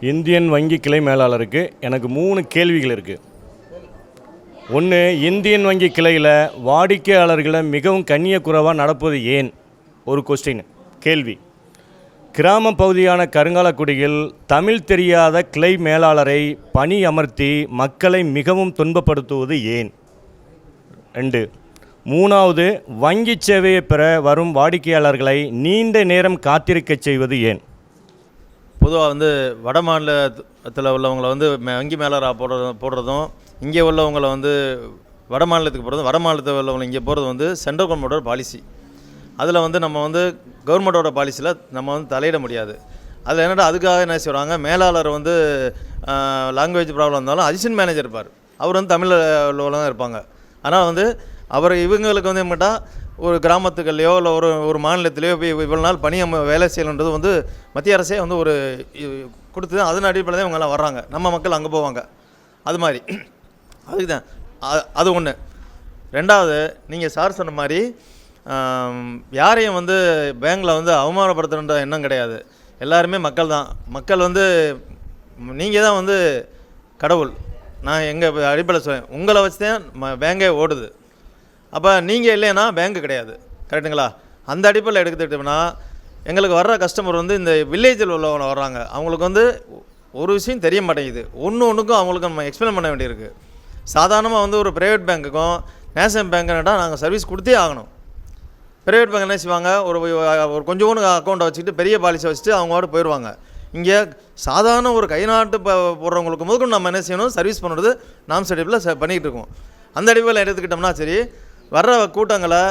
Indian வங்கி கிளை மேலாளருக்கு எனக்கு மூணு கேள்விகள் இருக்குது ஒன்று இந்தியன் வங்கி கிளையில் வாடிக்கையாளர்களை மிகவும் கண்ணியக்குறவாக நடப்பது ஏன்? ஒரு கொஸ்டின் கேள்வி. கிராம பகுதியான கருங்காலக்குடியில் தமிழ் தெரியாத கிளை மேலாளரை பணி அமர்த்தி மக்களை மிகவும் துன்பப்படுத்துவது ஏன்? ரெண்டு. மூணாவது வங்கி சேவையை பெற வரும் வாடிக்கையாளர்களை நீண்ட நேரம் காத்திருக்கச் செய்வது ஏன்? பொதுவாக வந்து வட மாநிலத்தில் உள்ளவங்களை வந்து மே- வங்கி மேலராக போடுறது போடுறதும் இங்கே உள்ளவங்களை வந்து வட மாநிலத்துக்கு போகிறதும் வட மாநிலத்தில் உள்ளவங்க இங்கே போகிறது வந்து சென்ட்ரல் கவர்மெண்டோட பாலிசி அதில் வந்து நம்ம வந்து கவர்மெண்ட்டோட பாலிசியில் நம்ம வந்து தலையிட முடியாது. அதில் என்னடா அதுக்காக என்ன செய்வாங்க மேலாளர் வந்து லாங்குவேஜ் ப்ராப்ளம் இருந்தாலும் அசிஸ்டன்ட் மேனேஜர் இருப்பார். அவர் வந்து தமிழில் உள்ளவங்க தான் இருப்பாங்க. ஆனால் வந்து அப்புறம் இவங்களுக்கு வந்து என்னட்டா ஒரு கிராமத்துக்கள்லையோ இல்லை ஒரு ஒரு மாநிலத்திலையோ போய் இவ்வளோ நாள் பணி அம- வேலை செய்யணுன்றது வந்து மத்திய அரசே வந்து ஒரு கொடுத்து தான் அதன் அடிப்படையில் தான் இவங்கெல்லாம் வர்றாங்க. நம்ம மக்கள் அங்கே போவாங்க. அது மாதிரி. அதுக்கு தான் அது ஒன்று ரெண்டாவது நீங்கள் சார் சொன்ன மாதிரி யாரையும் வந்து பேங்கில் வந்து அவமானப்படுத்தணுன்ற எண்ணம் கிடையாது. எல்லாருமே மக்கள் தான். மக்கள் வந்து நீங்கள் தான் வந்து கடவுள். நான் எங்கள் அடிப்படையில் சொல்றேன். உங்களை வச்சு தான் ம பேங்கே ஓடுது. அப்போ நீங்கள் இல்லைன்னா பேங்க்கு கிடையாது. கரெக்டுங்களா அந்த அடிப்படையில் எடுத்துக்கிட்டோம்னா எங்களுக்கு வர்ற கஸ்டமர் வந்து இந்த வில்லேஜில் உள்ளவங்க வர்றாங்க. அவங்களுக்கு வந்து ஒரு விஷயம் தெரிய மாட்டேங்குது. ஒன்று ஒன்றுக்கும் அவங்களுக்கு நம்ம எக்ஸ்பிளைன் பண்ண வேண்டியிருக்கு. சாதாரணமாக வந்து ஒரு ப்ரைவேட் பேங்க்குக்கும் நேஷனல் பேங்க்குனா நாங்கள் சர்வீஸ் கொடுத்தே ஆகணும். ப்ரைவேட் பேங்க் என்ன செய்வாங்க? ஒரு ஒரு கொஞ்சோண்டு அக்கௌண்ட்டை வச்சுக்கிட்டு பெரிய பாலிசி வச்சுட்டு அவங்களோட போயிடுவாங்க. இங்கே சாதாரண ஒரு கை நாட்டு போடுறவங்களுக்கு முதற்கொண்டு நம்ம என்ன செய்யணும்? சர்வீஸ் பண்ணுறது நாம் அடிப்பில் ச பண்ணிகிட்டு இருக்கோம். அந்த அடிப்படையில் எடுத்துக்கிட்டோம்னா சரி வர்ற கூட்டங்களை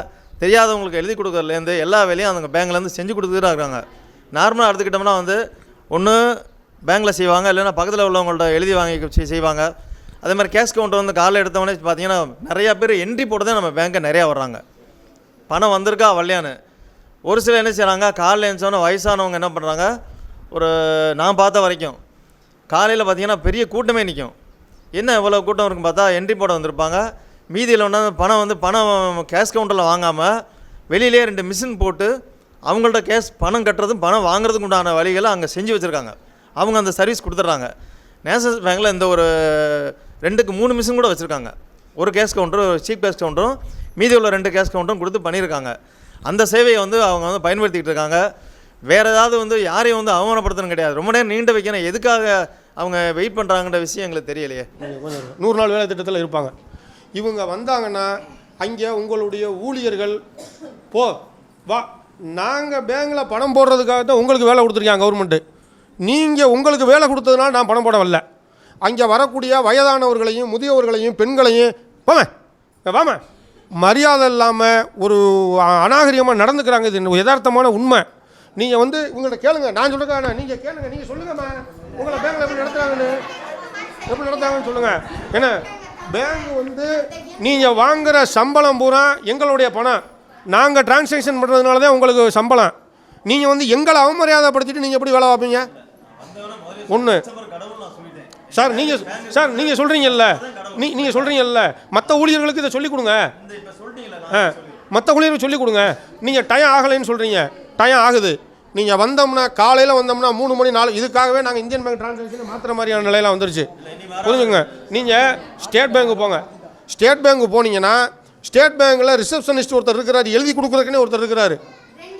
தெரியாதவங்களுக்கு எழுதி கொடுக்குறதுலேருந்து எல்லா வேலையும் அவங்க பேங்க்லேருந்து செஞ்சு கொடுத்துட்டு தான் இருக்காங்க நார்மலாக எடுத்துக்கிட்டோம்னா வந்து ஒன்று பேங்க்கில் செய்வாங்க இல்லைன்னா பக்கத்தில் உள்ளவங்கள்ட்ட எழுதி வாங்கி செய்வாங்க. அதே மாதிரி கேஷ் கவுண்டர் வந்து காலைல எடுத்தவொடனே பார்த்தீங்கன்னா நிறையா பேர் என்ட்ரி போட்டு தான் நம்ம பேங்க்கை நிறையா வர்றாங்க. பணம் வந்திருக்கா வரலையான்னு. ஒரு சிலர் என்ன செய்கிறாங்க காலையில் எழுந்தோன்னே வயசானவங்க என்ன பண்ணுறாங்க ஒரு நான் பார்த்த வரைக்கும் காலையில் பார்த்தீங்கன்னா பெரிய கூட்டமே நிற்கும் என்ன இவ்வளோ கூட்டம் இருக்குன்னு பார்த்தா என்ட்ரி போட வந்திருப்பாங்க. மீதியில் ஒன்றா பணம் வந்து பணம் கேஷ் கவுண்டரில் வாங்காமல் வெளியிலே ரெண்டு மிஷின் போட்டு அவங்கள்ட்ட கேஷ் பணம் கட்டுறதும் பணம் வாங்குறதுக்கு உண்டான வழிகளை அங்கே செஞ்சு வச்சுருக்காங்க. அவங்க அந்த சர்வீஸ் கொடுத்துட்றாங்க. நேஷனல் பேங்க்கில் இந்த ஒரு ரெண்டுக்கு மூணு மிஷின் கூட வச்சுருக்காங்க. ஒரு கேஷ் கவுண்டரும் சீப் கேஷ் கவுண்டரும் மீதி உள்ள ரெண்டு கேஷ் கவுண்டரும் கொடுத்து பண்ணியிருக்காங்க. அந்த சேவையை வந்து அவங்க வந்து பயன்படுத்திக்கிட்டு இருக்காங்க. வேறு ஏதாவது வந்து யாரையும் வந்து அவமானப்படுத்தணும் கிடையாது. ரொம்ப நேரம் நீண்ட வைக்கணும். எதுக்காக அவங்க வெயிட் பண்ணுறாங்கன்ற விஷயம் எங்களுக்கு தெரியலையே. நூறு நாள் வேலை திட்டத்தில் இருப்பாங்க. இவங்க வந்தாங்கன்னா அங்கே உங்களுடைய ஊழியர்கள் போ வா. நாங்கள் பேங்கில் பணம் போடுறதுக்காக தான் உங்களுக்கு வேலை கொடுத்துருக்காங்க கவர்மெண்ட்டு நீங்கள் உங்களுக்கு வேலை கொடுத்ததுனால நான் பணம் போட வரல. அங்கே வரக்கூடிய வயதானவர்களையும் முதியவர்களையும் பெண்களையும் வாம வாம மரியாதை இல்லாமல் ஒரு அநாகரிகமாக நடந்துக்கிறாங்க. இது யதார்த்தமான உண்மை. நீங்கள் வந்து உங்கள்கிட்ட கேளுங்க. நான் சொல்லுங்க நீங்கள் கேளுங்க. நீங்கள் சொல்லுங்கம்மா. உங்களை பேங்கில் எப்படி நடத்துகிறாங்கன்னு எப்படி நடத்தாங்கன்னு சொல்லுங்கள் என்ன? பேங்க் வந்து நீங்கள் வாங்குற சம்பளம் பூரா எங்களுடைய பணம். நாங்கள் டிரான்சாக்ஷன் பண்ணுறதுனால தான் உங்களுக்கு சம்பளம். நீங்கள் வந்து எங்களை அவமரியாதைப்படுத்திட்டு நீங்கள் எப்படி வேலை பார்ப்பீங்க? ஒன்று சார் நீங்கள் சார் நீங்கள் சொல்கிறீங்கல்ல நீ நீங்கள் சொல்கிறீங்கல்ல மற்ற ஊழியர்களுக்கு இதை சொல்லிக் கொடுங்க. ஆ மற்ற ஊழியர்களுக்கு சொல்லிக் கொடுங்க. நீங்கள் டயம் ஆகலைன்னு சொல்கிறீங்க டயம் ஆகுது. நீங்கள் வந்தோம்னா காலையில் வந்தோம்னா மூணு மணி நாலு இதுக்காகவே நாங்கள் இந்தியன் பேங்க் டிரான்சாக்ஷன் மாத்திர மாதிரியான நிலையெல்லாம் வந்துருச்சு. புரிஞ்சுங்க நீங்கள் ஸ்டேட் பேங்க்கு போங்க. ஸ்டேட் பேங்க்கு போனீங்கன்னா ஸ்டேட் பேங்க்கில் ரிசப்ஷனிஸ்ட் ஒருத்தர் இருக்கிறார் எழுதி கொடுக்குறதுக்குன்னே ஒருத்தர் இருக்கிறாரு.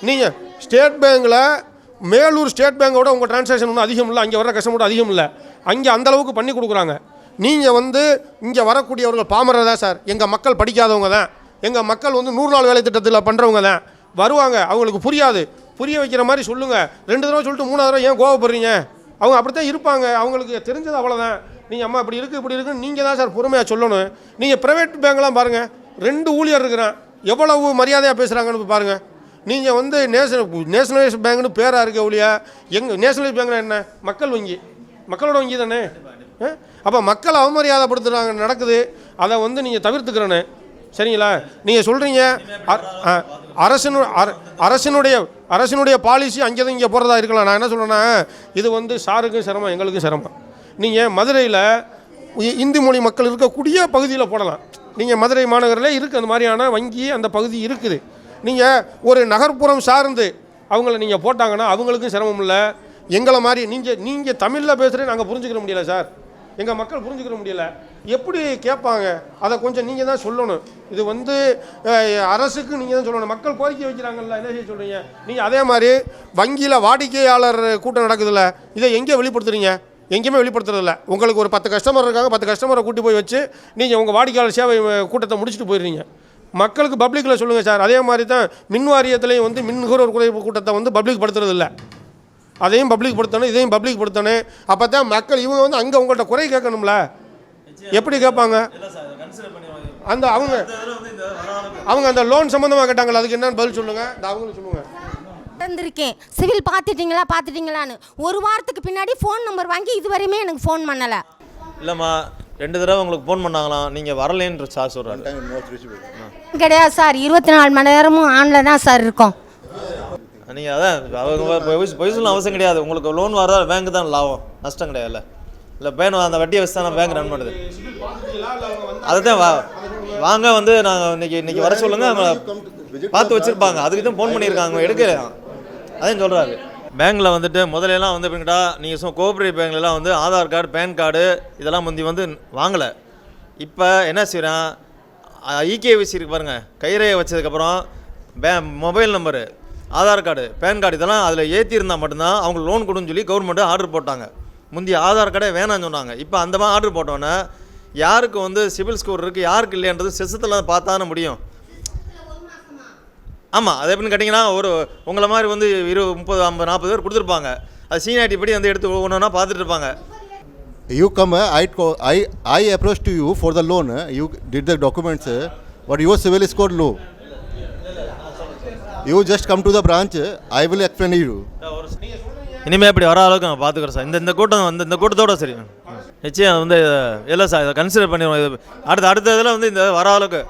நீங்கள் ஸ்டேட் பேங்க்கில் மேலூர் ஸ்டேட் பேங்கோட உங்கள் டிரான்சாக்ஷன் ஒன்றும் அதிகம் இல்லை அங்கே வர கஸ்டமர் அதிகம் இல்லை. அங்கே அந்தளவுக்கு பண்ணி கொடுக்குறாங்க. நீங்கள் வந்து இங்கே வரக்கூடியவர்கள் பாமரர் தான் சார். எங்கள் மக்கள் படிக்காதவங்க தான். எங்கள் மக்கள் வந்து நூறு நாள் வேலை திட்டத்தில் பண்ணுறவங்க தான். வருவாங்க அவங்களுக்கு புரியாது. புரிய வைக்கிற மாதிரி சொல்லுங்கள் ரெண்டு தடவை சொல்லிட்டு மூணாவது தடவை ஏன் கோவப்படுறீங்க? அவங்க அப்படித்தான் இருப்பாங்க. அவங்களுக்கு தெரிஞ்சது அவ்வளோதான் நீங்கள் அம்மா இப்படி இருக்குது இப்படி இருக்குன்னு நீங்கள் தான் சார் பொறுமையாக சொல்லணும். நீங்கள் ப்ரைவேட் பேங்க்லாம் பாருங்கள் ரெண்டு ஊழியர் இருக்கிறான். எவ்வளவு மரியாதையாக பேசுகிறாங்கன்னு பாருங்கள் நீங்கள் வந்து நேஷனல் நேஷனலைஸ் பேங்க்னு பேராக இருக்க ஒழியா எங்கள் நேஷனலைஸ் பேங்க்னா என்ன? மக்கள் வங்கி. மக்களோட வங்கி தானே? அப்போ மக்கள் அவமரியாதைப்படுத்துகிறாங்க நடக்குது. அதை வந்து நீங்கள் தவிர்த்துக்கிறேன்னு. சரிங்களா? நீங்கள் சொல்கிறீங்க ஆ. அரசனு அர- அரசினுடைய அரசினுடைய பாலிசி அங்கே தான் இங்கே போகிறதா இருக்கலாம். நான் என்ன சொல்கிறேன்னா இது வந்து சாருக்கும் சிரமம் எங்களுக்கும் சிரமம். நீங்கள் மதுரையில் இந்தி மொழி மக்கள் இருக்கக்கூடிய பகுதியில் போடலாம். நீங்கள் மதுரை மாநகரில் இருக்குது அந்த மாதிரியான வங்கி அந்த பகுதி இருக்குது. நீங்கள் ஒரு நகர்ப்புறம் சார்ந்து அவங்கள நீங்கள் போட்டாங்கன்னா அவங்களுக்கும் சிரமம் இல்லை. எங்களை மாதிரி நீங்கள் நீங்கள் தமிழில் பேசுகிறேன் நாங்கள் புரிஞ்சுக்கிற முடியல சார். எங்கள் மக்கள் புரிஞ்சுக்கிற முடியல. எப்படி கேட்பாங்க? அதை கொஞ்சம் நீங்கள் தான் சொல்லணும். இது வந்து அரசுக்கு நீங்கள் தான் சொல்லணும். மக்கள் கோரிக்கை வைக்கிறாங்கல்ல என்ன செய்ய சொல்கிறீங்க நீங்கள் அதே மாதிரி வங்கியில் வாடிக்கையாளர் கூட்டம் நடக்குதுல்ல இதை எங்கே வெளிப்படுத்துறீங்க? எங்கேயுமே வெளிப்படுத்துறதில்ல. உங்களுக்கு ஒரு பத்து கஸ்டமர் இருக்காங்க பத்து கஸ்டமரை கூட்டி போய் வச்சு நீங்கள் உங்கள் வாடிக்கையாளர் சேவை கூட்டத்தை முடிச்சுட்டு போயிடுறீங்க. மக்களுக்கு பப்ளிக்கில் சொல்லுங்கள் சார். அதே மாதிரி தான் மின் வாரியத்துலேயும் வந்து மின் நுகர்வோர் குறைப்பு கூட்டத்தை வந்து பப்ளிக் படுத்துறது அதையும் பப்ளிக் படுத்தணும் இதையும் பப்ளிக் படுத்தணும். அப்போ தான் மக்கள் இவங்க வந்து அங்கே உங்கள்கிட்ட குறை கேட்கணும்ல. எப்படி கேட்பாங்க? அந்த அவங்க அவங்க அந்த லோன் சம்மந்தமாக கேட்டாங்களா? அதுக்கு என்னன்னு பதில் சொல்லுங்கள் இந்த அவங்களும் சொல்லுங்கள் இருந்திருக்கேன் சிவில் பார்த்துட்டீங்களா? பார்த்துட்டீங்களான்னு. ஒரு வாரத்துக்கு பின்னாடி ஃபோன் நம்பர் வாங்கி இதுவரையுமே எனக்கு ஃபோன் பண்ணலை. இல்லைம்மா ரெண்டு தடவை உங்களுக்கு ஃபோன் பண்ணாங்களாம். நீங்கள் வரலேன்ற சார் சொல்கிறாரு கிடையாது சார் இருபத்தி நாலு மணி நேரமும் ஆனில் தான் சார் இருக்கோம். நீங்கள் அதான் அவங்க பொய் பொய் சொல்ல அவசியம் கிடையாது. உங்களுக்கு லோன் வரதா பேங்க் தான் லாபம். நஷ்டம் கிடையாதுல்ல. இல்லை பேன் அந்த வட்டியை வச்சு தான் பேங்க் ரன் பண்ணுது. அதுதான் வா வாங்க வந்து நாங்கள் இன்னைக்கு இன்னைக்கு வர சொல்லுங்கள் அவங்க பார்த்து வச்சுருப்பாங்க. அதுக்கு தான் ஃபோன் பண்ணியிருக்காங்க எடுக்கல. அதையும் சொல்கிறாரு பேங்க்கில் வந்துட்டு முதலெல்லாம் வந்து எப்படிங்கடா நீங்கள் சொ கோஆப்ரேட்டிவ் பேங்க்லலாம் வந்து ஆதார் கார்டு பேன் கார்டு இதெல்லாம் முந்தி வந்து வாங்கலை. இப்போ என்ன செய்கிறான் இகேவிசி இருக்கு பாருங்கள் கைரேகை வச்சதுக்கப்புறம் பே mobile number Aadhaar card PAN card இதெல்லாம் அதில் ஏற்றிருந்தால் மட்டும்தான் அவங்க லோன் கொடுன்னு சொல்லி கவர்மெண்ட்டு ஆர்டர் போட்டாங்க. முந்தி ஆதார் கார்டே வேணாம்னு சொன்னாங்க இப்போ அந்த மாதிரி ஆர்டர் போட்டோன்னே யாருக்கு வந்து சிபில் ஸ்கோர் இருக்குது யாருக்கு இல்லைன்றது சிஸ்டத்தில் பார்த்தானே முடியும் ஆமாம் அது எப்படின்னு கேட்டிங்கன்னா ஒரு உங்களை மாதிரி வந்து இரு முப்பது ஐம்பது நாற்பது பேர் கொடுத்துருப்பாங்க அது சீனியாரிட்டி படி வந்து எடுத்து ஒவ்வொன்றா பார்த்துட்டு இருப்பாங்க You come, I, co- I, I approached to you for the loan. You did the documents, but your civil score low. You just come to the branch. I will explain you. இனிமேல் இப்படி வர அளவுக்கு நான் பார்த்துக்குறோம் sir. இந்த இந்த கூட்டம் வந்து இந்த கூட்டத்தோட சரி. நிச்சயம் வந்து இல்லை சார் இதை கன்சிடர் பண்ணிடுவோம். இது அடுத்த அடுத்த இதில் வந்து இந்த வர அளவுக்கு